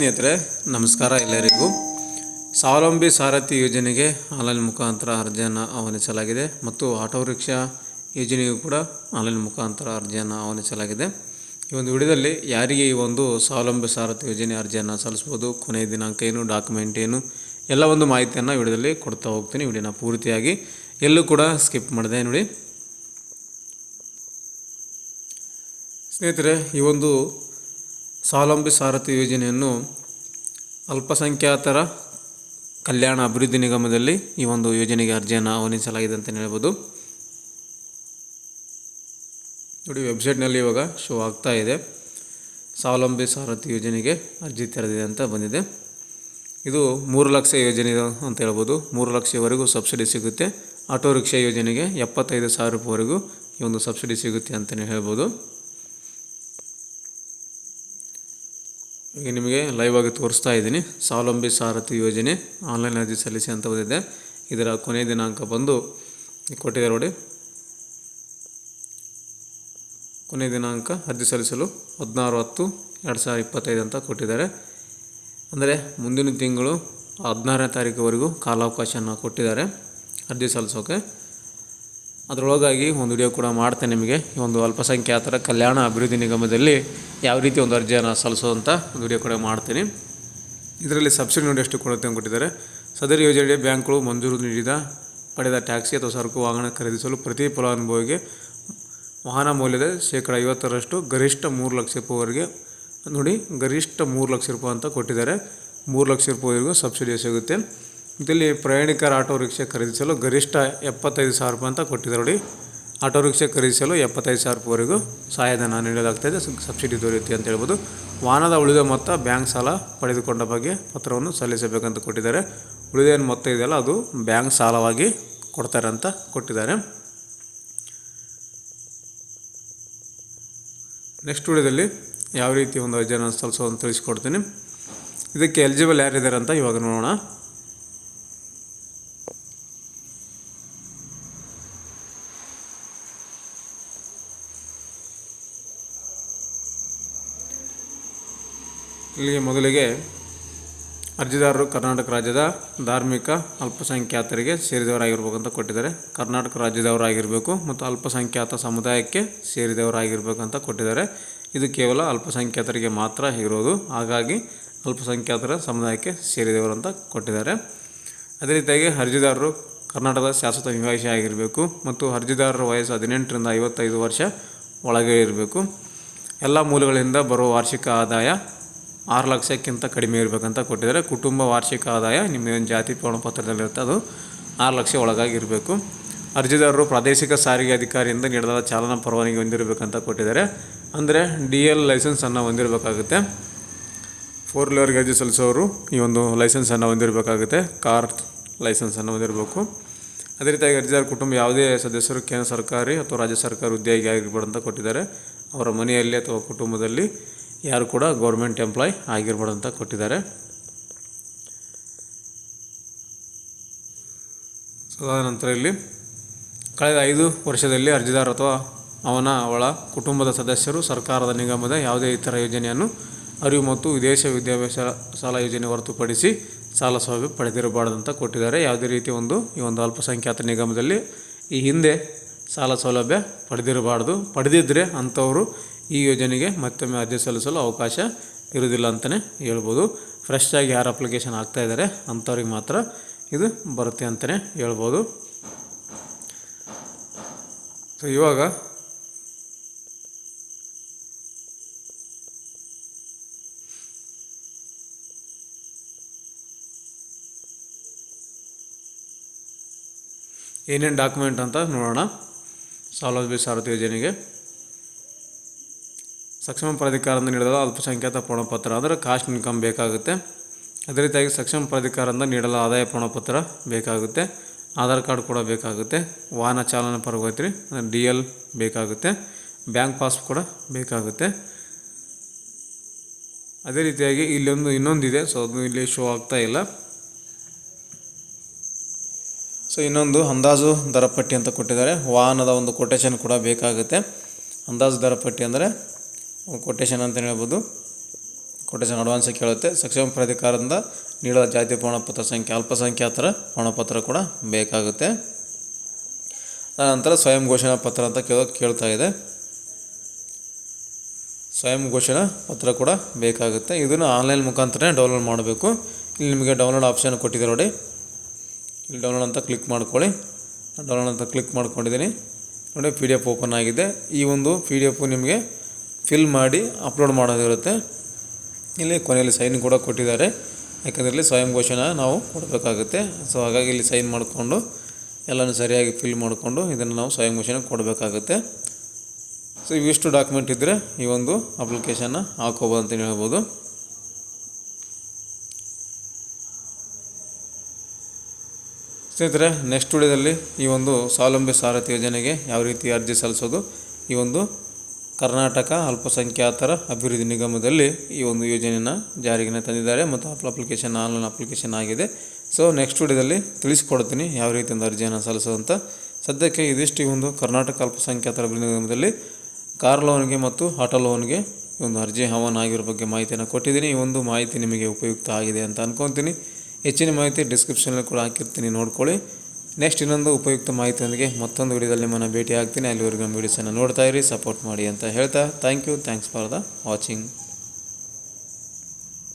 ಸ್ನೇಹಿತರೆ, ನಮಸ್ಕಾರ ಎಲ್ಲರಿಗೂ. ಸ್ವಾವಲಂಬಿ ಸಾರಥಿ ಯೋಜನೆಗೆ ಆನ್ಲೈನ್ ಮುಖಾಂತರ ಅರ್ಜಿಯನ್ನು ಆಹ್ವಾನಿಸಲಾಗಿದೆ ಮತ್ತು ಆಟೋ ರಿಕ್ಷಾ ಯೋಜನೆಯೂ ಕೂಡ ಆನ್ಲೈನ್ ಮುಖಾಂತರ ಅರ್ಜಿಯನ್ನು ಆಹ್ವಾನಿಸಲಾಗಿದೆ. ಈ ಒಂದು ವಿಡಿಯೋದಲ್ಲಿ ಯಾರಿಗೆ ಈ ಒಂದು ಸ್ವಾವಲಂಬಿ ಸಾರಥಿ ಯೋಜನೆ ಅರ್ಜಿಯನ್ನು ಸಲ್ಲಿಸ್ಬೋದು ಕೊನೆಯ ದಿನಾಂಕ ಏನು, ಡಾಕ್ಯುಮೆಂಟ್ ಏನು, ಎಲ್ಲ ಒಂದು ಮಾಹಿತಿಯನ್ನು ವಿಡಿಯೋದಲ್ಲಿ ಕೊಡ್ತಾ ಹೋಗ್ತೀನಿ. ವಿಡಿಯೋನ ಪೂರ್ತಿಯಾಗಿ ಎಲ್ಲೂ ಕೂಡ ಸ್ಕಿಪ್ ಮಾಡಿದೆ ನೋಡಿ. ಸ್ನೇಹಿತರೆ, ಈ ಒಂದು ಸ್ವಾವಲಂಬಿ ಸಾರಥಿ ಯೋಜನೆಯನ್ನು ಅಲ್ಪಸಂಖ್ಯಾತರ ಕಲ್ಯಾಣ ಅಭಿವೃದ್ಧಿ ನಿಗಮದಲ್ಲಿ ಈ ಒಂದು ಯೋಜನೆಗೆ ಅರ್ಜಿಯನ್ನು ಆಹ್ವಾನಿಸಲಾಗಿದೆ ಅಂತಲೇ ಹೇಳ್ಬೋದು. ನೋಡಿ, ವೆಬ್ಸೈಟ್ನಲ್ಲಿ ಇವಾಗ ಶೋ ಆಗ್ತಾ ಇದೆ. ಸ್ವಾವಲಂಬಿ ಸಾರಥಿ ಯೋಜನೆಗೆ ಅರ್ಜಿ ತೆರೆದಿದೆ ಅಂತ ಬಂದಿದೆ. ಇದು ಮೂರು ಲಕ್ಷ ಯೋಜನೆ ಅಂತ ಹೇಳ್ಬೋದು. ಮೂರು ಲಕ್ಷವರೆಗೂ ಸಬ್ಸಿಡಿ ಸಿಗುತ್ತೆ. ಆಟೋ ರಿಕ್ಷಾ ಯೋಜನೆಗೆ ಎಪ್ಪತ್ತೈದು ಸಾವಿರ ರೂಪಾಯಿವರೆಗೂ ಈ ಒಂದು ಸಬ್ಸಿಡಿ ಸಿಗುತ್ತೆ ಅಂತಲೇ ಹೇಳ್ಬೋದು. ಈಗ ನಿಮಗೆ ಲೈವ್ ಆಗಿ ತೋರಿಸ್ತಾ ಇದ್ದೀನಿ. ಸ್ವಾವಲಂಬಿ ಸಾರಥಿ ಯೋಜನೆ ಆನ್ಲೈನ್ ಅರ್ಜಿ ಸಲ್ಲಿಸಿ ಅಂತ ಬಂದಿದೆ ಇದರ ಕೊನೆಯ ದಿನಾಂಕ ಬಂದು ಕೊಟ್ಟಿದ್ದಾರೆ ನೋಡಿ. ಕೊನೆಯ ದಿನಾಂಕ ಅರ್ಜಿ ಸಲ್ಲಿಸಲು ಹದಿನಾರು ಹತ್ತು ಎರಡು ಸಾವಿರದ ಇಪ್ಪತ್ತೈದು ಅಂತ ಕೊಟ್ಟಿದ್ದಾರೆ. ಅಂದರೆ ಮುಂದಿನ ತಿಂಗಳು ಹದಿನಾರನೇ ತಾರೀಕುವರೆಗೂ ಕಾಲಾವಕಾಶನ ಕೊಟ್ಟಿದ್ದಾರೆ ಅರ್ಜಿ ಸಲ್ಲಿಸೋಕೆ. ಅದರೊಳಗಾಗಿ ಒಂದು ವಿಡಿಯೋ ಕೂಡ ಮಾಡ್ತೇನೆ ನಿಮಗೆ. ಈ ಒಂದು ಅಲ್ಪಸಂಖ್ಯಾತರ ಕಲ್ಯಾಣ ಅಭಿವೃದ್ಧಿ ನಿಗಮದಲ್ಲಿ ಯಾವ ರೀತಿ ಒಂದು ಅರ್ಜಿಯನ್ನು ಸಲ್ಲಿಸೋದಂತ ಒಂದು ವಿಡಿಯೋ ಕೂಡ ಮಾಡ್ತೇನೆ. ಇದರಲ್ಲಿ ಸಬ್ಸಿಡಿ ನೋಡಿ ಎಷ್ಟು ಕೊಡುತ್ತೆ ಅಂತ ಕೊಟ್ಟಿದ್ದಾರೆ ಸದರಿ ಯೋಜನೆಗೆ ಬ್ಯಾಂಕ್ಗಳು ಮಂಜೂರು ನೀಡಿದ, ಪಡೆದ ಟ್ಯಾಕ್ಸಿ ಅಥವಾ ಸರಕು ವಾಹನ ಖರೀದಿಸಲು ಪ್ರತಿ ಫಲಾನುಭವಿಗೆ ವಾಹನ ಮೌಲ್ಯದ ಶೇಕಡ ಐವತ್ತರಷ್ಟು ಗರಿಷ್ಠ ಮೂರು ಲಕ್ಷ ರೂಪಾಯಿವರೆಗೆ ನೋಡಿ ಗರಿಷ್ಠ ಮೂರು ಲಕ್ಷ ರೂಪಾಯಿ ಅಂತ ಕೊಟ್ಟಿದ್ದಾರೆ. ಮೂರು ಲಕ್ಷ ರೂಪಾಯಿವರೆಗೂ ಸಬ್ಸಿಡಿ ಸಿಗುತ್ತೆ. ಇದರಲ್ಲಿ ಪ್ರಯಾಣಿಕರ ಆಟೋ ರಿಕ್ಷಾ ಖರೀದಿಸಲು ಗರಿಷ್ಠ ಎಪ್ಪತ್ತೈದು ಸಾವಿರ ರೂಪಾಯಿ ಅಂತ ಕೊಟ್ಟಿದ್ದಾರೆ ನೋಡಿ. ಆಟೋ ರಿಕ್ಷಾ ಖರೀದಿಸಲು ಎಪ್ಪತ್ತೈದು ಸಾವಿರ ರೂಪಾಯಿವರೆಗೂ ಸಹಾಯಧನ ನೀಡಲಾಗ್ತಾಯಿದೆ ಸಬ್ಸಿಡಿ ದೊರೆಯುತ್ತೆ ಅಂತ ಹೇಳ್ಬೋದು. ವಾಹನದ ಉಳಿದ ಮೊತ್ತ ಬ್ಯಾಂಕ್ ಸಾಲ ಪಡೆದುಕೊಂಡ ಬಗ್ಗೆ ಪತ್ರವನ್ನು ಸಲ್ಲಿಸಬೇಕಂತ ಕೊಟ್ಟಿದ್ದಾರೆ. ಉಳಿದ ಏನು ಮೊತ್ತ ಇದೆಯಲ್ಲ, ಅದು ಬ್ಯಾಂಕ್ ಸಾಲವಾಗಿ ಕೊಡ್ತಾರೆ ಅಂತ ಕೊಟ್ಟಿದ್ದಾರೆ. ನೆಕ್ಸ್ಟ್ ವಿಡಿಯೋದಲ್ಲಿ ಯಾವ ರೀತಿ ಒಂದು ಅರ್ಜಿಯನ್ನು ಸಲ್ಲಿಸೋದನ್ನು ತಿಳಿಸ್ಕೊಡ್ತೀನಿ. ಇದಕ್ಕೆ ಎಲಿಜಿಬಲ್ ಯಾರಿದ್ದಾರೆ ಅಂತ ಇವಾಗ ನೋಡೋಣ. ಇಲ್ಲಿಗೆ ಮೊದಲಿಗೆ ಅರ್ಜಿದಾರರು ಕರ್ನಾಟಕ ರಾಜ್ಯದ ಧಾರ್ಮಿಕ ಅಲ್ಪಸಂಖ್ಯಾತರಿಗೆ ಸೇರಿದವರಾಗಿರ್ಬೇಕು ಅಂತ ಕೊಟ್ಟಿದ್ದಾರೆ. ಕರ್ನಾಟಕ ರಾಜ್ಯದವರಾಗಿರಬೇಕು ಮತ್ತು ಅಲ್ಪಸಂಖ್ಯಾತ ಸಮುದಾಯಕ್ಕೆ ಸೇರಿದವರಾಗಿರ್ಬೇಕು ಅಂತ ಕೊಟ್ಟಿದ್ದಾರೆ. ಇದು ಕೇವಲ ಅಲ್ಪಸಂಖ್ಯಾತರಿಗೆ ಮಾತ್ರ ಇರೋದು. ಹಾಗಾಗಿ ಅಲ್ಪಸಂಖ್ಯಾತರ ಸಮುದಾಯಕ್ಕೆ ಸೇರಿದವರು ಅಂತ ಕೊಟ್ಟಿದ್ದಾರೆ. ಅದೇ ರೀತಿಯಾಗಿ ಅರ್ಜಿದಾರರು ಕರ್ನಾಟಕದ ಶಾಶ್ವತ ನಿವಾಸಿ ಆಗಿರಬೇಕು ಮತ್ತು ಅರ್ಜಿದಾರರ ವಯಸ್ಸು ಹದಿನೆಂಟರಿಂದ ಐವತ್ತೈದು ವರ್ಷ ಒಳಗೆ ಇರಬೇಕು. ಎಲ್ಲ ಮೂಲಗಳಿಂದ ಬರುವ ವಾರ್ಷಿಕ ಆದಾಯ ಆರು ಲಕ್ಷಕ್ಕಿಂತ ಕಡಿಮೆ ಇರಬೇಕಂತ ಕೊಟ್ಟಿದ್ದಾರೆ. ಕುಟುಂಬ ವಾರ್ಷಿಕ ಆದಾಯ ನಿಮ್ಮ ಏನು ಜಾತಿ ಪ್ರಮಾಣಪತ್ರದಲ್ಲಿರುತ್ತೆ. ಅದು ಆರು ಲಕ್ಷ ಒಳಗಾಗಿ ಇರಬೇಕು. ಅರ್ಜಿದಾರರು ಪ್ರಾದೇಶಿಕ ಸಾರಿಗೆ ಅಧಿಕಾರಿಯಿಂದ ನೀಡಲಾದ ಚಾಲನಾ ಪರವಾನಗಿ ಹೊಂದಿರಬೇಕಂತ ಕೊಟ್ಟಿದ್ದಾರೆ. ಅಂದರೆ ಡಿ ಎಲ್ ಲೈಸೆನ್ಸನ್ನು ಹೊಂದಿರಬೇಕಾಗುತ್ತೆ. ಫೋರ್ ವೀಲರ್ಗೆ ಅರ್ಜಿ ಸಲ್ಲಿಸೋರು ಈ ಒಂದು ಲೈಸೆನ್ಸನ್ನು ಹೊಂದಿರಬೇಕಾಗುತ್ತೆ. ಕಾರ್ ಲೈಸೆನ್ಸನ್ನು ಹೊಂದಿರಬೇಕು. ಅದೇ ರೀತಿಯಾಗಿ ಅರ್ಜಿದಾರ ಕುಟುಂಬ ಯಾವುದೇ ಸದಸ್ಯರು ಕೇಂದ್ರ ಸರ್ಕಾರಿ ಅಥವಾ ರಾಜ್ಯ ಸರ್ಕಾರ ಉದ್ಯೋಗಿ ಆಗಿರ್ಬಾರ್ದು ಅಂತ ಕೊಟ್ಟಿದ್ದಾರೆ. ಅವರ ಮನೆಯಲ್ಲಿ ಅಥವಾ ಕುಟುಂಬದಲ್ಲಿ ಯಾರು ಕೂಡ ಗೌರ್ಮೆಂಟ್ ಎಂಪ್ಲಾಯ್ ಆಗಿರ್ಬೋದು ಅಂತ ಕೊಟ್ಟಿದ್ದಾರೆ. ಸೊ ಅದಾದ ನಂತರ ಇಲ್ಲಿ ಕಳೆದ ಐದು ವರ್ಷದಲ್ಲಿ ಅರ್ಜಿದಾರ ಅಥವಾ ಅವನ ಅವಳ ಕುಟುಂಬದ ಸದಸ್ಯರು ಸರ್ಕಾರದ ನಿಗಮದ ಯಾವುದೇ ಇತರ ಯೋಜನೆಯನ್ನು ಅರಿವು ಮತ್ತು ವಿದೇಶ ವಿದ್ಯಾಭ್ಯಾಸ ಸಾಲ ಯೋಜನೆ ಹೊರತುಪಡಿಸಿ ಸಾಲ ಸೌಲಭ್ಯ ಪಡೆದಿರಬಾರ್ದು ಅಂತ ಕೊಟ್ಟಿದ್ದಾರೆ. ಯಾವುದೇ ರೀತಿ ಒಂದು, ಈ ಒಂದು ಅಲ್ಪಸಂಖ್ಯಾತ ನಿಗಮದಲ್ಲಿ ಈ ಹಿಂದೆ ಸಾಲ ಸೌಲಭ್ಯ ಪಡೆದಿರಬಾರ್ದು. ಪಡೆದಿದ್ದರೆ ಅಂಥವರು ಈ ಯೋಜನೆಗೆ ಮತ್ತೊಮ್ಮೆ ಅರ್ಜಿ ಸಲ್ಲಿಸಲು ಅವಕಾಶ ಇರುವುದಿಲ್ಲ ಅಂತಲೇ ಹೇಳ್ಬೋದು. ಫ್ರೆಶ್ ಆಗಿ ಯಾರು ಅಪ್ಲಿಕೇಶನ್ ಆಗ್ತಾ ಇದ್ದಾರೆ ಅಂಥವ್ರಿಗೆ ಮಾತ್ರ ಇದು ಬರುತ್ತೆ ಅಂತಲೇ ಹೇಳ್ಬೋದು. ಸೊ ಇವಾಗ ಏನೇನು ಡಾಕ್ಯುಮೆಂಟ್ ಅಂತ ನೋಡೋಣ. ಸೌಲಭ್ಯ ಸಾರಥಿ ಯೋಜನೆಗೆ. ಸಕ್ಷಮ ಪ್ರಾಧಿಕಾರದಿಂದ ನೀಡಲಾದ ಅಲ್ಪಸಂಖ್ಯಾತ ಪ್ರಮಾಣಪತ್ರ ಅಂದರೆ ಕಾಸ್ಟ್ ಇನ್ಕಮ್ ಬೇಕಾಗುತ್ತೆ. ಅದೇ ರೀತಿಯಾಗಿ ಸಕ್ಷಮ ಪ್ರಾಧಿಕಾರದಿಂದ ನೀಡಲಾದ ಆದಾಯ ಪ್ರಮಾಣಪತ್ರ ಬೇಕಾಗುತ್ತೆ. ಆಧಾರ್ ಕಾರ್ಡ್ ಕೂಡ ಬೇಕಾಗುತ್ತೆ. ವಾಹನ ಚಾಲನಾ ಅಂದರೆ ಡಿ ಎಲ್ ಬೇಕಾಗುತ್ತೆ. ಬ್ಯಾಂಕ್ ಪಾಸ್ ಕೂಡ ಬೇಕಾಗುತ್ತೆ. ಅದೇ ರೀತಿಯಾಗಿ ಇಲ್ಲೊಂದು ಇನ್ನೊಂದಿದೆ. ಸೊ ಅದು ಇಲ್ಲಿ ಶೋ ಆಗ್ತಾ ಇಲ್ಲ. ಸೊ ಇನ್ನೊಂದು ಅಂದಾಜು ದರಪಟ್ಟಿ ಅಂತ ಕೊಟ್ಟಿದ್ದಾರೆ. ವಾಹನದ ಒಂದು ಕೊಟೇಶನ್ ಕೂಡ ಬೇಕಾಗುತ್ತೆ. ಅಂದಾಜು ದರಪಟ್ಟಿ ಅಂದರೆ ಕೊಟೇಶನ್ ಅಂತ ಹೇಳ್ಬೋದು. ಕೊಟೇಶನ್ ಅಡ್ವಾನ್ಸ್ ಕೇಳುತ್ತೆ. ಸಕ್ಷಮ ಪ್ರಾಧಿಕಾರದಿಂದ ನೀಡೋ ಜಾತಿ ಪ್ರಮಾಣಪತ್ರ ಸಂಖ್ಯೆ ಅಲ್ಪಸಂಖ್ಯಾತರ ಪ್ರಮಾಣಪತ್ರ ಕೂಡ ಬೇಕಾಗುತ್ತೆ. ನಂತರ ಸ್ವಯಂ ಘೋಷಣಾ ಪತ್ರ ಅಂತ ಕೇಳೋ ಕೇಳ್ತಾ ಇದೆ. ಸ್ವಯಂ ಘೋಷಣಾ ಪತ್ರ ಕೂಡ ಬೇಕಾಗುತ್ತೆ. ಇದನ್ನು ಆನ್ಲೈನ್ ಮುಖಾಂತರ ಡೌನ್ಲೋಡ್ ಮಾಡಬೇಕು. ಇಲ್ಲಿ ನಿಮಗೆ ಡೌನ್ಲೋಡ್ ಆಪ್ಷನ್ ಕೊಟ್ಟಿದೆ ನೋಡಿ. ಇಲ್ಲಿ ಡೌನ್ಲೋಡ್ ಅಂತ ಕ್ಲಿಕ್ ಮಾಡ್ಕೊಳ್ಳಿ. ಡೌನ್ಲೋಡ್ ಅಂತ ಕ್ಲಿಕ್ ಮಾಡ್ಕೊಂಡಿದ್ದೀನಿ. ನೋಡಿ ಪಿ ಡಿ ಎಫ್ ಓಪನ್ ಆಗಿದೆ. ಈ ಒಂದು ಪಿ ಡಿ ಎಫು ನಿಮಗೆ ಫಿಲ್ ಮಾಡಿ ಅಪ್ಲೋಡ್ ಮಾಡೋದಿರುತ್ತೆ. ಇಲ್ಲಿ ಕೊನೆಯಲ್ಲಿ ಸೈನ್ ಕೂಡ ಕೊಟ್ಟಿದ್ದಾರೆ. ಯಾಕಂದರೆ ಇಲ್ಲಿ ಸ್ವಯಂ ಘೋಷಣ ನಾವು ಕೊಡಬೇಕಾಗುತ್ತೆ. ಸೊ ಹಾಗಾಗಿ ಇಲ್ಲಿ ಸೈನ್ ಮಾಡಿಕೊಂಡು ಎಲ್ಲನೂ ಸರಿಯಾಗಿ ಫಿಲ್ ಮಾಡಿಕೊಂಡು ಇದನ್ನು ನಾವು ಸ್ವಯಂ ಘೋಷಣೆ ಕೊಡಬೇಕಾಗುತ್ತೆ. ಸೊ ಇವಿಷ್ಟು ಡಾಕ್ಯುಮೆಂಟ್ ಇದ್ದರೆ ಈ ಒಂದು ಅಪ್ಲಿಕೇಶನ್ನ ಹಾಕೋಬೋದು ಅಂತ ಹೇಳ್ಬೋದು. ಸ್ನೇಹಿತರೆ ನೆಕ್ಸ್ಟ್ ವಿಡಿಯೋದಲ್ಲಿ ಈ ಒಂದು ಸ್ವಾವಲಂಬಿ ಸಾರಥಿ ಯೋಜನೆಗೆ ಯಾವ ರೀತಿ ಅರ್ಜಿ ಸಲ್ಲಿಸೋದು ಈ ಒಂದು ಕರ್ನಾಟಕ ಅಲ್ಪಸಂಖ್ಯಾತರ ಅಭಿವೃದ್ಧಿ ನಿಗಮದಲ್ಲಿ ಈ ಒಂದು ಯೋಜನೆಯನ್ನು ಜಾರಿಗೆ ತಂದಿದ್ದಾರೆ ಮತ್ತು ಅಪ್ಲಿಕೇಶನ್ ಆನ್ಲೈನ್ ಅಪ್ಲಿಕೇಶನ್ ಆಗಿದೆ. ಸೊ ನೆಕ್ಸ್ಟ್ ವಿಡಿಯೋದಲ್ಲಿ ತಿಳಿಸ್ಕೊಡ್ತೀನಿ ಯಾವ ರೀತಿ ಒಂದು ಅರ್ಜಿಯನ್ನು ಸಲ್ಲಿಸೋದಂತ ಸದ್ಯಕ್ಕೆ ಇದಿಷ್ಟು ಈ ಒಂದು ಕರ್ನಾಟಕ ಅಲ್ಪಸಂಖ್ಯಾತರ ಅಭಿವೃದ್ಧಿ ನಿಗಮದಲ್ಲಿ ಕಾರ್ ಲೋನ್ಗೆ ಮತ್ತು ಆಟೋ ಲೋನ್ಗೆ ಒಂದು ಅರ್ಜಿ ಆಹ್ವಾನ ಆಗಿರೋ ಬಗ್ಗೆ ಮಾಹಿತಿಯನ್ನು ಕೊಟ್ಟಿದ್ದೀನಿ. ಈ ಒಂದು ಮಾಹಿತಿ ನಿಮಗೆ ಉಪಯುಕ್ತ ಆಗಿದೆ ಅಂತ ಅನ್ಕೊತೀನಿ. ಹೆಚ್ಚಿನ ಮಾಹಿತಿ ಡಿಸ್ಕ್ರಿಪ್ಷನಲ್ಲಿ ಕೂಡ ಹಾಕಿರ್ತೀನಿ, ನೋಡ್ಕೊಳ್ಳಿ. ನೆಕ್ಸ್ಟ್ ಇನ್ನೊಂದು ಉಪಯುಕ್ತ ಮಾಹಿತಿಯೊಂದಿಗೆ ಮತ್ತೊಂದು ವಿಡಿಯೋದಲ್ಲಿ ನಿಮ್ಮನ್ನು ಭೇಟಿ ಆಗ್ತೀನಿ ಅಲ್ಲಿವರೆಗೂ ನಮ್ಮ ವೀಡಿಯೋಸನ್ನು ನೋಡ್ತಾ ಇರಿ ಸಪೋರ್ಟ್ ಮಾಡಿ ಅಂತ ಹೇಳ್ತಾ thank you thanks for the watching